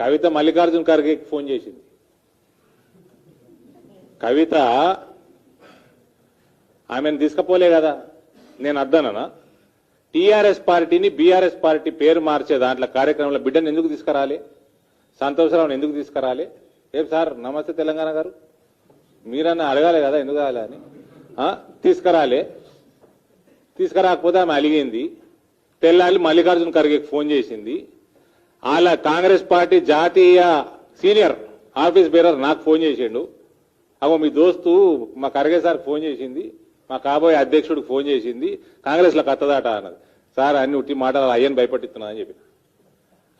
కవిత Mallikarjun ఖర్గేకి phone చేసింది. కవిత ఆమెను తీసుకపోలే కదా నేను అద్దానా టీఆర్ఎస్ పార్టీని బీఆర్ఎస్ పార్టీ పేరు మార్చే దాంట్లో కార్యక్రమంలో బిడ్డను ఎందుకు తీసుకురాలి? సంతోషరావుని ఎందుకు తీసుకురాలి? ఏం సార్ నమస్తే తెలంగాణ గారు. మీరన్నా అడగాలి కదా ఎందుకు కావాలి అని? తీసుకురాలి తీసుకురాలే. తీసుకురాకపోతే ఆమె అలిగింది. తెల్లాలి మల్లికార్జున ఖర్గేకి ఫోన్ చేసింది. వాళ్ళ కాంగ్రెస్ పార్టీ జాతీయ సీనియర్ ఆఫీస్ బేరర్ నాకు ఫోన్ చేసిండు. అగో మీ దోస్తు మా ఖర్గే సార్ ఫోన్ చేసింది. మా కాబోయే అధ్యక్షుడికి ఫోన్ చేసింది. కాంగ్రెస్లో కత్తదాట అన్నది. సార్ అన్ని ఉట్టి మాటలు అయ్యని భయపట్టిస్తున్నా అని చెప్పి.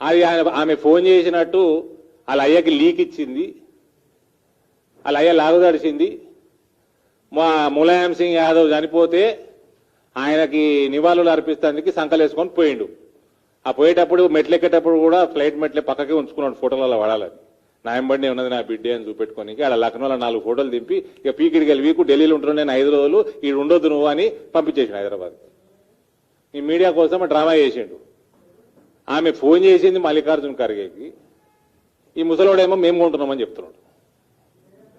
అది ఆయన ఆమె ఫోన్ చేసినట్టు వాళ్ళ అయ్యకి లీక్ ఇచ్చింది. వాళ్ళ అయ్య లాగుదడిచింది మా ములాయం సింగ్ యాదవ్ చనిపోతే ఆయనకి నివాళులు అర్పిస్తానికి సంకలేసుకొని పోయిండు. ఆ పోయేటప్పుడు మెట్లు ఎక్కేటప్పుడు కూడా ఫ్లైట్ మెట్లే పక్కకే ఉంచుకున్నాడు ఫోటోలలో వాడాలని నాయంబడినే ఉన్నది నా బిడ్డే అని చూపెట్టుకొని ఆడ లక్నోలో నాలుగు ఫోటోలు దింపి ఇక పీకిడికి వెళ్ళి వీకు ఢిల్లీలో ఉంటున్నాను నేను ఐదు రోజులు ఈ ఉండొద్దు నువ్వు అని పంపించేసిన హైదరాబాద్. ఈ మీడియా కోసం డ్రామా చేసిండు. ఆమె ఫోన్ చేసింది మల్లికార్జున ఖర్గేకి. ఈ ముసలోడేమో మేము కొంటున్నామని చెప్తున్నాడు.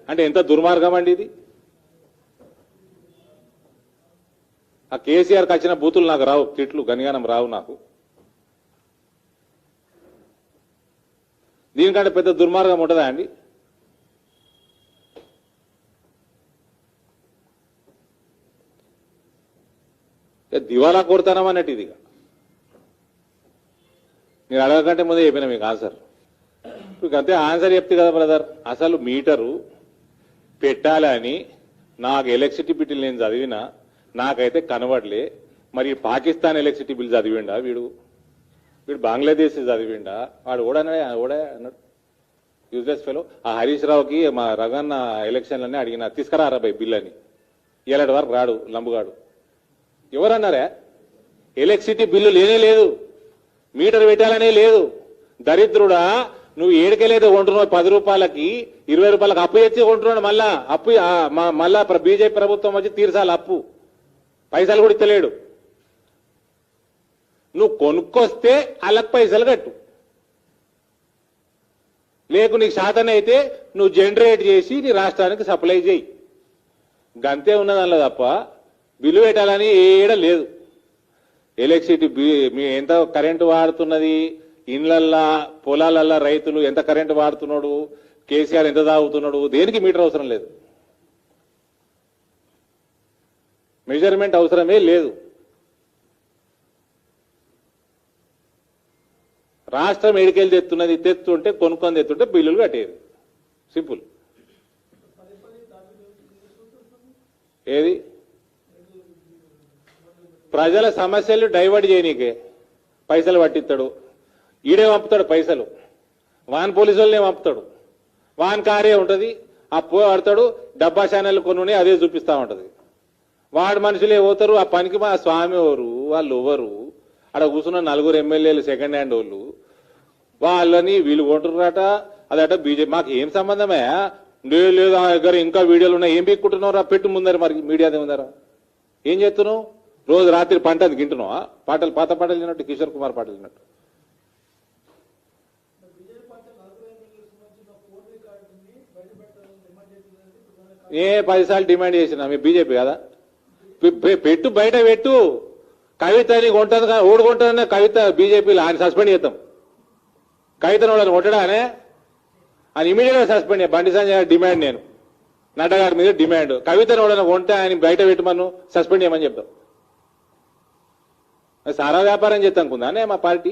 అంటే ఎంత దుర్మార్గం అండి ఇది? ఆ కేసీఆర్కి వచ్చిన బూతులు నాకు రావు తిట్లు గనిగానం రావు నాకు. దీనికంటే పెద్ద దుర్మార్గం ఉంటుందా అండి? దివాలా కొడతానం అన్నట్టు ఇది మీరు నేను అడగకంటే ముందే చెప్పిన మీకు ఆన్సర్. మీకు అంతే ఆన్సర్ చెప్తే కదా బ్రదర్ అసలు మీటరు పెట్టాలని నాకు ఎలక్ట్రిసిటీ బిల్ నేను చదివినా నాకైతే కనబడలే. మరి పాకిస్తాన్ ఎలక్ట్రిసిటీ బిల్ చదివిండా వీడు? వీడు బంగ్లాదేశ్ చదివిండా? వాడు కూడా కూడా అన్నాడు యూజ్లెస్ ఫెలో ఆ హరీష్ రావుకి మా రగన్న ఎలక్షన్లనే అడిగిన తీసుకురారా బై బిల్ అని ఇలాంటి వరకు రాడు లంబుగాడు. ఎవరన్నారా? ఎలక్ట్రిసిటీ బిల్లు లేనే లేదు. మీటర్ పెట్టాలనే లేదు. దరిద్రుడా నువ్వు ఏడుకెళ్ళేదో కొంటున్నావు పది రూపాయలకి ఇరవై రూపాయలకి అప్పు తెచ్చి కొంటున్నాడు మళ్ళా. అప్పు మళ్ళా బీజేపీ ప్రభుత్వం వచ్చి తీర్చాలి అప్పు. పైసలు కూడా ఇస్తలేడు. నువ్వు కొనుక్కొస్తే వాళ్ళకి పైసలు కట్టు. లేకు నీకు శాతం అయితే నువ్వు జనరేట్ చేసి నీ రాష్ట్రానికి సప్లై చేయి. గంతే ఉన్నదానిలో తప్ప బిల్లు పెట్టాలని ఏడ లేదు. ఎలక్ట్రిసిటీ మీ ఎంత కరెంటు వాడుతున్నది? ఇండ్లల్లా పొలాలల్లా రైతులు ఎంత కరెంటు వాడుతున్నాడు? కేసీఆర్ ఎంత తాగుతున్నాడు? దేనికి మీటర్ అవసరం లేదు. మెజర్మెంట్ అవసరమే లేదు. రాష్ట్రం ఎడికెళ్ళి తెస్తున్నది తెస్తుంటే కొనుక్కొని తెస్తుంటే బిల్లులు కట్టేది. సింపుల్. ఏది? ప్రజల సమస్యలు డైవర్ట్ చేయనీకే. పైసలు పట్టిస్తాడు ఈడే పంపుతాడు పైసలు. వాన్ పోలీసు వాళ్ళనే పంపుతాడు. వాన్ కారే ఉంటుంది. ఆ పో పడతాడు డబ్బా ఛానల్ కొనుని అదే చూపిస్తా ఉంటుంది. వాడు మనుషులే పోతారు ఆ పనికి మా స్వామి ఎవరు వాళ్ళు ఎవరు? అక్కడ కూర్చున్న నలుగురు ఎమ్మెల్యేలు సెకండ్ హ్యాండ్ వాళ్ళు. వాళ్ళని వీళ్ళు కొంటున్నారట అదట బీజేపీ మాకు ఏం సంబంధమే? లేదు లేదు ఆ దగ్గర ఇంకా వీడియోలు ఉన్నాయి ఏం పీక్కుంటున్నారా పెట్టు ముందర మరి మీడియా ముందర. ఏం చేస్తున్నావు? రోజు రాత్రి పంట అది గింటున్నావా? పాటలు పాత పాటలు తిన్నట్టు కిషోర్ కుమార్ పాటలు తిన్నట్టు ఏ పదిసార్లు డిమాండ్ చేసిన మీ బీజేపీ కదా? పెట్టు బయట పెట్టు. కవితని కొంటది కానీ ఓడుకుంటుందనే కవిత బీజేపీలో ఆయన సస్పెండ్ చేద్దాం. కవితను వాళ్ళని కొట్టడానే ఆయన immediate suspend Bandi Sanjay demand నేను. నడ్డా గారి మీద డిమాండ్ కవితను వాళ్ళని కొంటే ఆయన బయట పెట్టమను సస్పెండ్ చేయమని చెప్తాం. సారా వ్యాపారం చేద్దాం అనుకుందానే మా పార్టీ.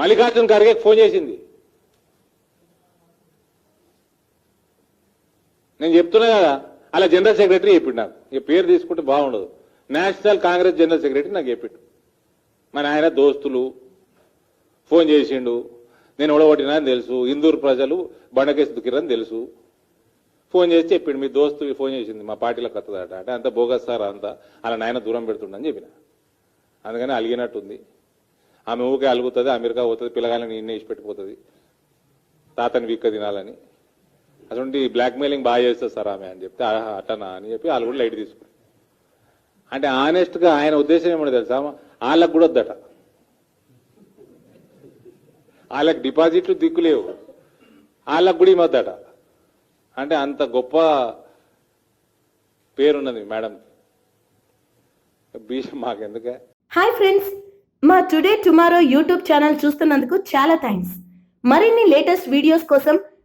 మల్లికార్జున ఖర్గే ఫోన్ చేసింది. నేను చెప్తున్నా కదా అలా జనరల్ సెక్రటరీ చెప్పిండు నాకు. ఇక పేరు తీసుకుంటే బాగుండదు. నేషనల్ కాంగ్రెస్ జనరల్ సెక్రటరీ నాకు చెప్పిండు మన ఆయన దోస్తులు ఫోన్ చేసిండు. నేను ఓడగొట్టినా అని తెలుసు. ఇందూరు ప్రజలు బండకేసి దుక్కిరని తెలుసు. ఫోన్ చేసి చెప్పిండు మీ దోస్తు ఫోన్ చేసింది. మా పార్టీలో కొత్తదట అంటే అంత బోగస్ సార్ అంతా. అలా నాయన దూరం పెడుతుండని చెప్పిన. అందుకని అలిగినట్టుంది. ఆమె ఊకే అలుగుతుంది అమెరికా పోతుంది పిల్లగాలని నిన్నే ఇచ్చి పెట్టిపోతుంది తాతని వీక్క తినాలని. అటువంటి బ్లాక్ మెయిలింగ్ బాగా చేస్తుంది సార్ ఆమె అని చెప్తే అటనా అట్టనా? అని చెప్పి వాళ్ళు కూడా లైట్ తీసుకున్నారు అంటే ఆనెస్ట్గా ఆయన ఉద్దేశం ఏమో తెలుసా? వాళ్ళకు కూడా వద్దట. వాళ్ళకి డిపాజిట్లు దిక్కులేవు వాళ్ళకు కూడా ఇమ్మద్దట అంటే అంత గొప్ప పేరున్నది మేడం. భీషం మాకెందుకే? హాయ్ ఫ్రెండ్స్ మా టుడే టుమారో యూట్యూబ్ ఛానల్ చూస్తున్నందుకు చాలా థ్యాంక్స్ మరిన్ని లేటెస్ట్ వీడియోస్ కోసం